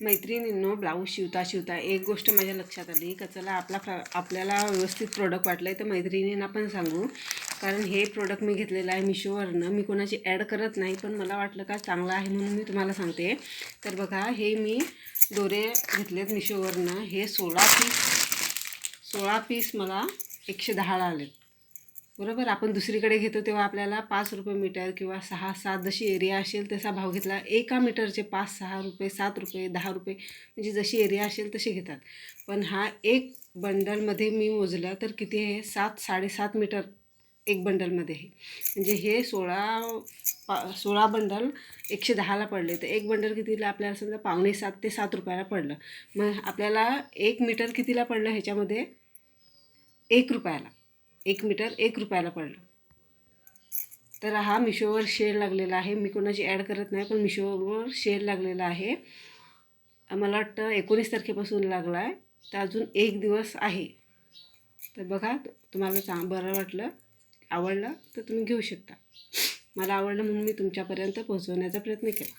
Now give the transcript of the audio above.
मैत्रिणींनो ब्लाऊज शिवता शिवता एक गोष्ट माझ्या लक्षात आली. का चला आपला प्र आपल्याला व्यवस्थित प्रोडक्ट वाटलं आहे तर मैत्रिणींना पण सांगू. कारण हे प्रोडक्ट मी घेतलेलं आहे मिशोवरनं मी कोणाची ॲड करत नाही पण मला वाटलं का चांगलं आहे म्हणून मी तुम्हाला सांगते. तर बघा हे मी दोरे घेतलेत मिशोवरनं हे सोळा पीस सोळा पीस मला एकशे दहाला आलेत. बरोबर? आपण दुसरीकडे घेतो तेव्हा आपल्याला पाच रुपये मीटर किंवा सहा सात जशी एरिया असेल तसा भाव घेतला. एका मीटरचे पाच सहा रुपये सात रुपये दहा रुपये म्हणजे जशी एरिया असेल तशी घेतात. पण हा एक बंडलमध्ये मी मोजलं तर किती आहे? सात साडेसात मीटर एक बंडलमध्ये आहे. म्हणजे हे सोळा पा सोळा बंडल एकशे दहाला पडले. तर एक बंडल कितीला आपल्याला समजा पावणे सात ते सात रुपयाला पडलं. मग आपल्याला एक मीटर कितीला पडलं ह्याच्यामध्ये? एक रुपयाला. एक मीटर एक रुपयाला पडलं. तर हा मिशोवर शेअर लागलेला आहे. मी कोणाची ॲड करत नाही पण मिशोवर शेअर लागलेला आहे. मला वाटतं एकोणीस तारखेपासून लागला आहे तर अजून एक दिवस आहे. तर बघा तुम्हाला चांग बरं वाटलं आवडलं तर तुम्ही घेऊ शकता. मला आवडलं म्हणून मी तुमच्यापर्यंत पोहोचवण्याचा प्रयत्न केला.